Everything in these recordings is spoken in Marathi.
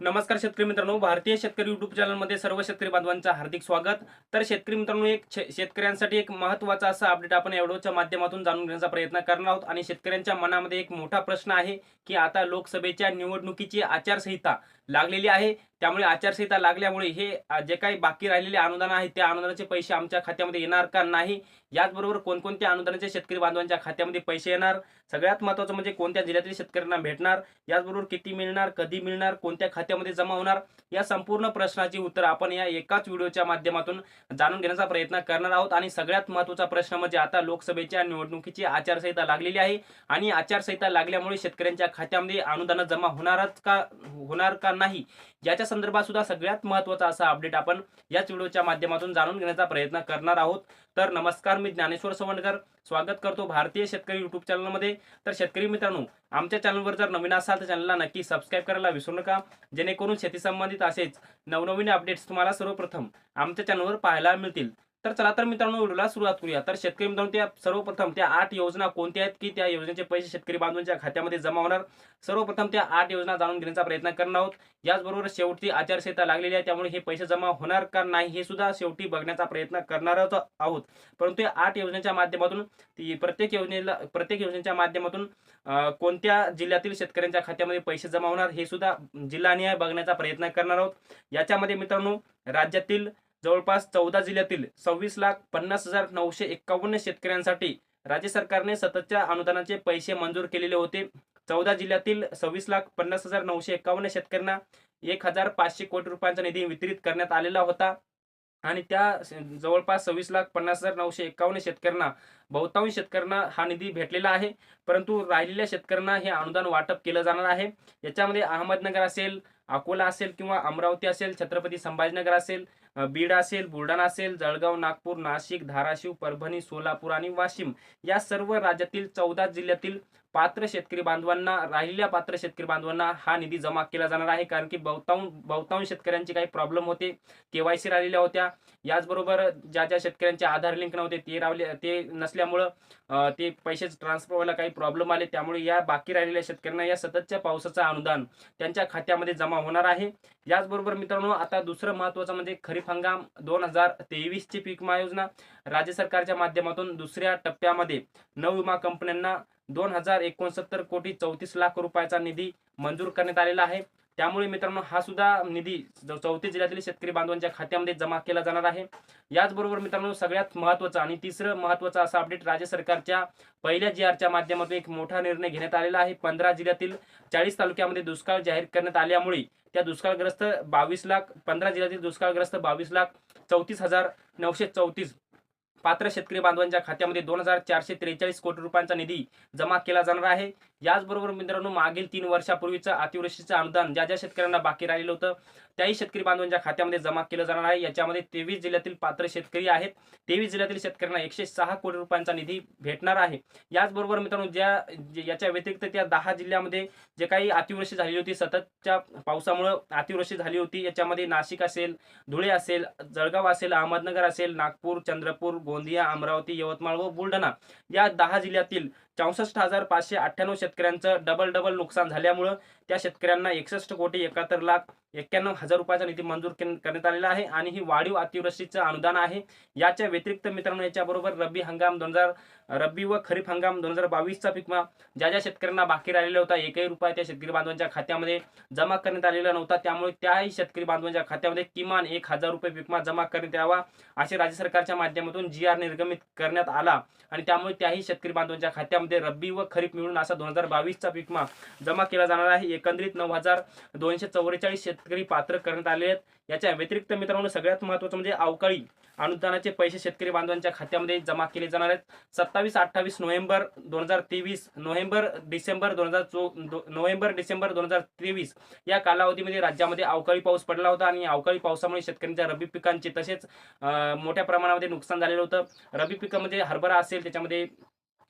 नमस्कार शेतकरी मित्रांनो भारतीय शेतकरी युट्यूब चॅनलमध्ये सर्व शेतकरी बांधवांचं हार्दिक स्वागत. तर शेतकरी मित्रांनो एक शेतकऱ्यांसाठी एक महत्त्वाचा असा अपडेट आपण या माध्यमातून जाणून घेण्याचा प्रयत्न करणार आहोत. आणि शेतकऱ्यांच्या मनामध्ये एक मोठा प्रश्न आहे की आता लोकसभेच्या निवडणुकीची आचारसंहिता लागलेली आहे. त्यामुळे आचारसंहिता लागल्यामुळे हे जे काही बाकी राहिलेले अनुदान आहे त्या अनुदानाचे पैसे आमच्या खात्यामध्ये येणार का नाही? याचबरोबर कोणकोणत्या अनुदानाचे शेतकरी बांधवांच्या खात्यामध्ये पैसे येणार? सगळ्यात महत्त्वाचं म्हणजे कोणत्या जिल्ह्यातील शेतकऱ्यांना भेटणार? याचबरोबर किती मिळणार कधी मिळणार कोणत्या खात्यामध्ये जमा होणार? या संपूर्ण प्रश्नाची उत्तर आपण या एकाच व्हिडिओच्या माध्यमातून जाणून घेण्याचा प्रयत्न करणार आहोत. आणि सगळ्यात महत्त्वाचा प्रश्न म्हणजे आता लोकसभेच्या निवडणुकीची आचारसंहिता लागलेली आहे. आणि आचारसंहिता लागल्यामुळे शेतकऱ्यांच्या खात्यामध्ये अनुदान जमा होणारच का होणार का नाही. याच्या संदर्भात सुद्धा सगळ्यात महत्त्वाचा असा अपडेट आपण याच व्हिडिओच्या माध्यमातून जाणून घेण्याचा प्रयत्न करणार आहोत. तर नमस्कार मी ज्ञानेश्वर सवंडकर. स्वागत करतो भारतीय शेतकरी युट्यूब चॅनलमध्ये. तर शेतकरी मित्रांनो आमच्या चॅनलवर जर नवीन असाल तर चॅनलला नक्की सबस्क्राईब करायला विसरू नका. जेणेकरून शेती संबंधित असेच नवनवीन अपडेट्स तुम्हाला सर्वप्रथम आमच्या चॅनलवर पाहायला मिळतील. तर चला तर मित्रांनो व्हिडिओला सुरुवात करूया. तर शेतकरी मित्रांनो त्या सर्वप्रथम त्या आठ योजना कोणत्या आहेत की त्या योजनेचे पैसे शेतकरी बांधवांच्या खात्यामध्ये जमा होणार? सर्वप्रथम त्या आठ योजना जाणून घेण्याचा प्रयत्न करणार आहोत. याचबरोबर शेवटी आचारसंहिता लागलेली आहे त्यामुळे हे पैसे जमा होणार का नाही हे सुद्धा शेवटी बघण्याचा प्रयत्न करणार आहोत परंतु या आठ योजनेच्या माध्यमातून ती प्रत्येक योजनेला प्रत्येक योजनेच्या माध्यमातून कोणत्या जिल्ह्यातील शेतकऱ्यांच्या खात्यामध्ये पैसे जमा होणार हे सुद्धा जिल्हानिहाय बघण्याचा प्रयत्न करणार आहोत. याच्यामध्ये मित्रांनो राज्यातील जवळपास चौदा जिल्ह्यातील सव्वीस लाख पन्नास हजार नऊशे एक्कावन्न शेतकऱ्यांसाठी राज्य सरकारने सततच्या अनुदानाचे पैसे मंजूर केलेले होते. चौदा जिल्ह्यातील सव्वीस लाख पन्नास हजार नऊशे एक्कावन्न शेतकऱ्यांना एक हजार पाचशे कोटी रुपयांचा निधी वितरित करण्यात आलेला होता. आणि त्या जवळपास सव्वीस लाख पन्नास हजार नऊशे एक्कावन्न शेतकऱ्यांना बहुतांश शेतकऱ्यांना हा निधी भेटलेला आहे. परंतु राहिलेल्या शेतकऱ्यांना हे अनुदान वाटप केलं जाणार आहे. याच्यामध्ये अहमदनगर असेल अकोला असेल किंवा अमरावती असेल छत्रपती संभाजीनगर असेल बीड असेल बुलढाणा असेल जळगाव नागपूर नाशिक धाराशिव परभणी सोलापूर आणि वाशिम या सर्व राज्यातील चौदा जिल्ह्यातील पात्र शेतकरी बांधवांना राहिलेल्या पात्र शेतकरी बांधवांना हा निधी जमा केला जाणार आहे. कारण की बहुतांश बहुतांश शेतकऱ्यांचे काही प्रॉब्लेम होते. केवायसी राहिलेल्या होत्या. याचबरोबर ज्या ज्या शेतकऱ्यांचे आधार लिंक नव्हते ते रावले ते नसल्यामुळं ते पैसे ट्रान्सफर व्हायला काही प्रॉब्लेम आले. त्यामुळे या बाकी राहिलेल्या शेतकऱ्यांना या सततच्या पावसाचं अनुदान त्यांच्या खात्यामध्ये जमा होणार आहे. याचबरोबर मित्रांनो आता दुसरं महत्त्वाचं म्हणजे खरीप हंगाम दोन हजार तेवीसची पीक विमा योजना. राज्य सरकारच्या माध्यमातून दुसऱ्या टप्प्यामध्ये नऊ विमा कंपन्यांना दोन हजार एकोणसत्तर कोटी चौतीस लाख रुपयाचा निधी मंजूर करण्यात आलेला आहे. त्यामुळे मित्रांनो हा सुद्धा निधी चौतीस जिल्ह्यातील शेतकरी बांधवांच्या खात्यामध्ये जमा केला जाणार आहे. याचबरोबर मित्रांनो सगळ्यात महत्त्वाचा आणि तिसरं महत्त्वाचं असा अपडेट राज्य सरकारच्या पहिल्या जी आरच्या माध्यमातून एक मोठा निर्णय घेण्यात आलेला आहे. पंधरा जिल्ह्यातील चाळीस तालुक्यामध्ये दुष्काळ जाहीर करण्यात आल्यामुळे त्या दुष्काळग्रस्त बावीस लाख पंधरा जिल्ह्यातील दुष्काळग्रस्त बावीस लाख चौतीस हजार नऊशे चौतीस पात्र शेतकरी बांधवांच्या खात्यामध्ये दोन हजार चारशे त्रेचाळीस कोटी रुपयांचा निधी जमा केला जाणार आहे. याचबरोबर मित्रांनो मागील तीन वर्षापूर्वीचं अतिवृष्टीचं अनुदान ज्या ज्या शेतकऱ्यांना बाकी राहिलं होतं त्याही शेतकरी बांधवांच्या खात्यामध्ये जमा केलं जाणार आहे. याच्यामध्ये तेवीस जिल्ह्यातील पात्र शेतकरी आहेत. तेवीस जिल्ह्यातील शेतकऱ्यांना एकशे सहा कोटी रुपयांचा निधी भेटणार आहे. याचबरोबर मित्रांनो ज्या याच्या व्यतिरिक्त त्या दहा जिल्ह्यामध्ये जे काही अतिवृष्टी झाली होती सततच्या पावसामुळं अतिवृष्टी झाली होती. याच्यामध्ये नाशिक असेल धुळे असेल जळगाव असेल अहमदनगर असेल नागपूर चंद्रपूर गोंदिया अमरावती यवतमाळ व बुलढाणा या दहा जिल्ह्यातील चौसष्ट हजार पाचशे अठ्ठ्याण्णव शेतकऱ्यांचं डबल डबल नुकसान झाल्यामुळं त्या शेतकऱ्यांना एकसष्ट कोटी एकाहत्तर लाख एक्क्याण्णव हजार रुपयाचा निधी मंजूर करण्यात आलेला आहे आणि ही वाढीव अतिवृष्टीचं अनुदान आहे. याच्या व्यतिरिक्त मित्रांनो याच्याबरोबर रब्बी हंगाम दोन हजार रब्बी व खरीप हंगाम दोन हजार बावीसचा पीकमा ज्या ज्या शेतकऱ्यांना बाकी राहिलेला होता एकही रुपया त्या शेतकरी बांधवांच्या खात्यामध्ये जमा करण्यात आलेला नव्हता. त्यामुळे त्याही शेतकरी बांधवांच्या खात्यामध्ये किमान एक हजार रुपये पीकमा जमा करण्यात यावा असे राज्य सरकारच्या माध्यमातून जी आर निर्गमित करण्यात आला. आणि त्यामुळे त्याही शेतकरी बांधवांच्या खात्यामध्ये रब्बी व खरीप मिळून असा दोन हजार बावीसचा पीकमा जमा केला जाणार आहे. एकंदरीत नऊ हजार दोनशे चौवेचाळीस शेतकरी पात्र करण्यात आले आहेत. याच्या व्यतिरिक्त मित्रांनो सगळ्यात महत्त्वाचं म्हणजे अवकाळी अनुदानाचे पैसे शेतकरी बांधवांच्या खात्यामध्ये जमा केले जाणार आहेत. सत्तावीस अठ्ठावीस नोव्हेंबर दोन हजार तेवीस नोव्हेंबर डिसेंबर दोन हजार चो दो- नोव्हेंबर डिसेंबर दोन हजार तेवीस या कालावधीमध्ये राज्यामध्ये अवकाळी पाऊस पडला होता आणि अवकाळी पावसामुळे शेतकऱ्यांच्या रब्बी पिकांचे तसेच मोठ्या प्रमाणामध्ये नुकसान झालेलं होतं. रब्बी पिकामध्ये म्हणजे हरभरा असेल त्याच्यामध्ये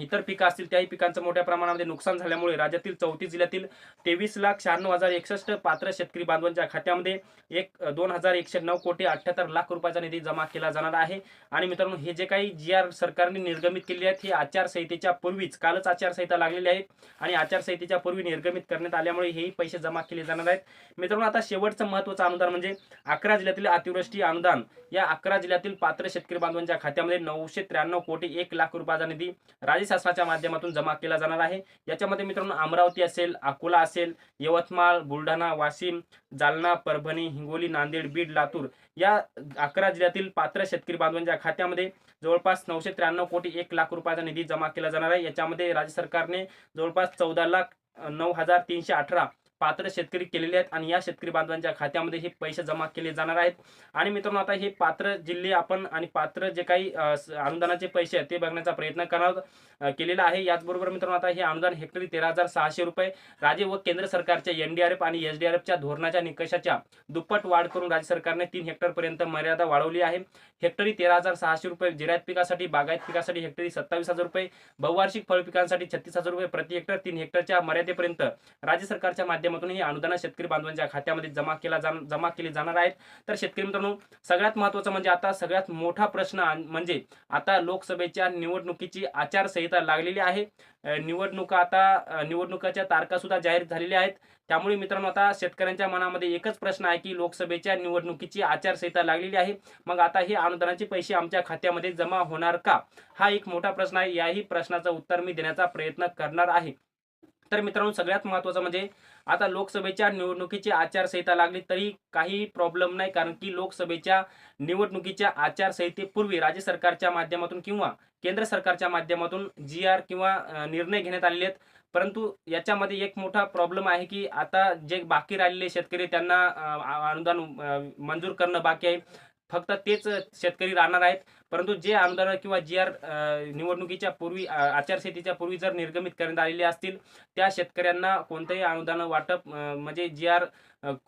इतर पिकं असतील त्याही पिकांचं मोठ्या प्रमाणामध्ये नुकसान झाल्यामुळे राज्यातील चौतीस जिल्ह्यातील तेवीस लाख शहाण्णव हजार एकसष्ट पात्र शेतकरी बांधवांच्या खात्यामध्ये एक दोन हजार एकशे नऊ कोटी अठ्ठ्याहत्तर लाख रुपयाचा निधी जमा केला जाणार आहे. आणि मित्रांनो हे जे काही जी आर सरकारने निर्गमित केले आहेत हे आचारसंहितेच्या पूर्वीच कालच आचारसंहिता लागलेली आहे. आणि आचारसंहितेच्या पूर्वी निर्गमित करण्यात आल्यामुळे हेही पैसे जमा केले जाणार आहेत. मित्रांनो आता शेवटचं महत्त्वाचं अनुदान म्हणजे अकरा जिल्ह्यातील अतिवृष्टी अनुदान. या अकरा जिल्ह्यातील पात्र शेतकरी बांधवांच्या खात्यामध्ये नऊशे त्र्याण्णव कोटी एक लाख रुपयाचा निधी राज्य शासनाच्या माध्यमातून जमा केला जाणार आहे. याच्यामध्ये मित्रांनो अमरावती असेल अकोला असेल यवतमाळ बुलढाणा वाशिम जालना परभणी हिंगोली नांदेड बीड लातूर या अकरा जिल्ह्यातील पात्र शेतकरी बांधवांच्या खात्यामध्ये जवळपास नऊशे त्र्याण्णव कोटी एक लाख रुपयाचा निधी जमा केला जाणार आहे. याच्यामध्ये राज्य सरकारने जवळपास चौदा लाख नऊ हजार तीनशे अठरा पात्र शेतकरी केलेले आहेत आणि या शेतकरी बांधवांच्या खात्यामध्ये हे पैसे जमा केले जाणार आहेत. आणि मित्रांनो आता हे पात्र जिल्हे आपण आणि पात्र जे काही अनुदानाचे पैसे आहेत ते बघण्याचा प्रयत्न करणार केलेला आहे. याचबरोबर मित्रांनो आता हे अनुदान हेक्टरी तेरा हजार सहाशे रुपये राज्य व केंद्र सरकारच्या एनडीआरएफ आणि एसडीआरएफच्या धोरणाच्या निकषाच्या दुप्पट वाढ करून राज्य सरकारने तीन हेक्टरपर्यंत मर्यादा वाढवली आहे. हेक्टरी तेरा हजार सहाशे रुपये जिरायत पिकासाठी बागायत पिकासाठी हेक्टरी सत्तावीस हजार रुपये बहुवार्षिक फळ पिकांसाठी छत्तीस हजार रुपये प्रति हेक्टर तीन हेक्टरच्या मर्यादेपर्यंत राज्य सरकारच्या माध्यम माध्यमातून ही अनुदान शेतकरी बांधवांच्या खात्यामध्ये जमा केला जमा केली जाणार आहेत. तर शेतकरी मित्रांनो सगळ्यात महत्त्वाचं म्हणजे आता सगळ्यात मोठा प्रश्न म्हणजे आता लोकसभेच्या निवडणुकीची आचारसंहिता लागलेली आहे. निवडणुका आता निवडणुकाच्या तारखा सुद्धा जाहीर झालेल्या आहेत. त्यामुळे मित्रांनो आता शेतकऱ्यांच्या मनामध्ये एकच प्रश्न आहे की लोकसभेच्या निवडणुकीची आचारसंहिता लागलेली आहे. मग आता हे अनुदानाचे पैसे आमच्या खात्यामध्ये जमा होणार का? हा एक मोठा प्रश्न आहे. याही प्रश्नाचं उत्तर मी देण्याचा प्रयत्न करणार आहे. तर मित्रांनो सगळ्यात महत्वाचं म्हणजे आता लोकसभेच्या निवडणुकीची आचारसंहिता लागली तरी काही प्रॉब्लेम नाही कारण की लोकसभेच्या निवडणुकीच्या आचारसंहितेपूर्वी राज्य सरकारच्या माध्यमातून किंवा केंद्र सरकारच्या माध्यमातून जी आर किंवा निर्णय घेण्यात आलेले आहेत. परंतु याच्यामध्ये एक मोठा प्रॉब्लेम आहे की आता जे बाकी राहिलेले शेतकरी त्यांना अनुदान मंजूर करणं बाकी आहे. फक्त तेच शेतकरी राहणार आहेत. परंतु जे आमदार किंवा जी आर निवडणुकीच्या पूर्वी आचारसंहितेच्या पूर्वी जर निर्गमित करण्यात आलेले असतील त्या शेतकऱ्यांना कोणतंही अनुदान वाटप म्हणजे जी आर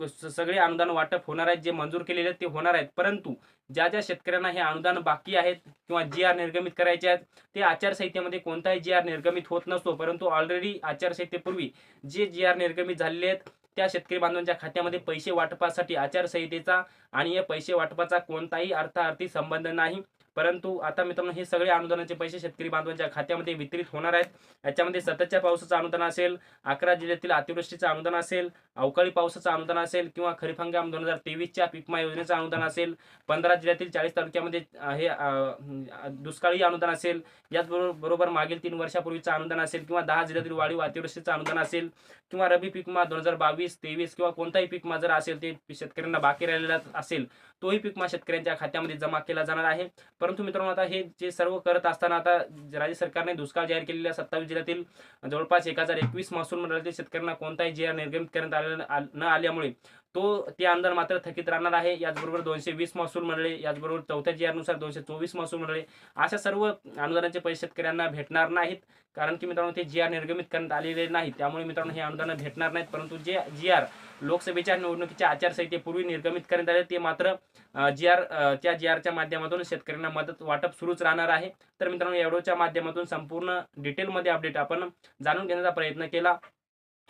सगळे अनुदान वाटप होणार आहेत जे मंजूर केलेले आहेत ते होणार आहेत. परंतु ज्या ज्या शेतकऱ्यांना हे अनुदान बाकी आहेत किंवा जी आर निर्गमित करायचे आहेत ते आचारसंहितेमध्ये कोणताही जी आर निर्गमित होत नसतो. परंतु ऑलरेडी आचारसंहितेपूर्वी जे जी आर निर्गमित झालेले आहेत त्या शेतकरी बांधवांच्या खात्यामध्ये पैसे वाटपासाठी आचारसंहितेचा आणि या पैसे वाटपाचा कोणताही अर्थार्थी संबंध नाही. परंतु आता मित्रांनो हे सगळे अनुदानाचे पैसे शेतकरी बांधवांच्या खात्यामध्ये वितरित होणार आहेत. याच्यामध्ये सततच्या पावसाचं अनुदान असेल अकरा जिल्ह्यातील अतिवृष्टीचं अनुदान असेल अवकाळी पावसाचं अनुदान असेल किंवा खरीप हंगाम दोन हजार तेवीसच्या पीकमा योजनेचं अनुदान असेल पंधरा जिल्ह्यातील चाळीस तालुक्यामध्ये हे दुष्काळी अनुदान असेल याचबरोबर बरोबर मागील तीन वर्षापूर्वीचं अनुदान असेल किंवा दहा जिल्ह्यातील वाढीव अतिवृष्टीचं अनुदान असेल किंवा रबी पीकमा दोन हजार बावीस तेवीस किंवा कोणताही पीकमा जर असेल ते शेतकऱ्यांना बाकी राहिलेला असेल तोही पीकमा शेतकऱ्यांच्या खात्यामध्ये जमा केला जाणार आहे. परंतु मित्रांनो आता हे जे सर्व करत असताना आता राज्य सरकारने दुष्काळ जाहीर केलेल्या सत्तावीस जिल्ह्यातील जवळपास एक हजार एकवीस महसूल मंडळातील शेतकऱ्यांना कोणताही जी निर्गमित करण्यात आले न आल्यामुळे तो ते आमदार मात्र थकीत राहणार आहे. याचबरोबर दोनशे वीस महसूल मंडळे याचबरोबर चौथ्या जी आरनुसार दोनशे चोवीस महसूल मंडळे अशा सर्व अनुदानाचे पैसे शेतकऱ्यांना भेटणार नाहीत. कारण की मित्रांनो ते जी आर निर्गमित करण्यात आलेले नाही त्यामुळे मित्रांनो हे अनुदान भेटणार नाहीत. परंतु जे जी आर लोकसभेच्या निवडणुकीच्या आचारसंहितेपूर्वी निर्गमित करण्यात आले ते मात्र जी आर त्या जी आरच्या माध्यमातून शेतकऱ्यांना मदत वाटप सुरूच राहणार आहे. तर मित्रांनो एवढोच्या माध्यमातून संपूर्ण डिटेलमध्ये अपडेट आपण जाणून घेण्याचा प्रयत्न केला.